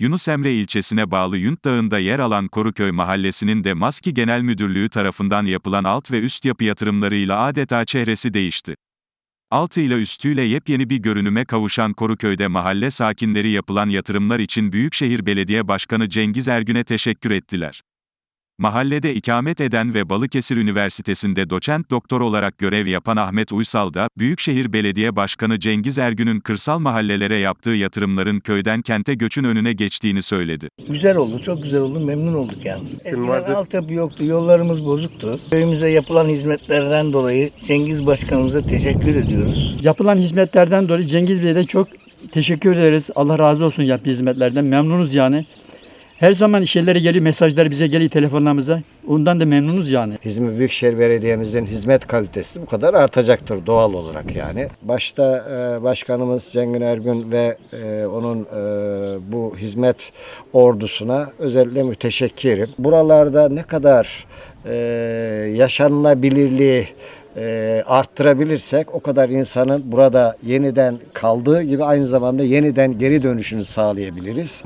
Yunus Emre ilçesine bağlı Yunt Dağı'nda yer alan Koruköy mahallesinin de Maski Genel Müdürlüğü tarafından yapılan alt ve üst yapı yatırımlarıyla adeta çehresi değişti. Altıyla üstüyle yepyeni bir görünüme kavuşan Koruköy'de mahalle sakinleri yapılan yatırımlar için Büyükşehir Belediye Başkanı Cengiz Ergün'e teşekkür ettiler. Mahallede ikamet eden ve Balıkesir Üniversitesi'nde doçent doktor olarak görev yapan Ahmet Uysal da, Büyükşehir Belediye Başkanı Cengiz Ergün'ün kırsal mahallelere yaptığı yatırımların köyden kente göçün önüne geçtiğini söyledi. Güzel oldu, çok güzel oldu, memnun olduk yani. Eskiden vardı- altyapı yoktu, yollarımız bozuktu. Köyümüze yapılan hizmetlerden dolayı Cengiz Başkanımıza teşekkür ediyoruz. Yapılan hizmetlerden dolayı Cengiz Bey'e de çok teşekkür ederiz. Allah razı olsun yaptığı hizmetlerden. Memnunuz yani. Her zaman şeyleri geliyor, mesajlar bize geliyor telefonlarımıza. Ondan da memnunuz yani. İzmir Büyükşehir Belediye'mizin hizmet kalitesi bu kadar artacaktır doğal olarak yani. Başta e, başkanımız Cengiz Ergün ve e, onun e, bu hizmet ordusuna özellikle müteşekkirim. Buralarda ne kadar e, yaşanılabilirliği e, arttırabilirsek o kadar insanın burada yeniden kaldığı gibi aynı zamanda yeniden geri dönüşünü sağlayabiliriz.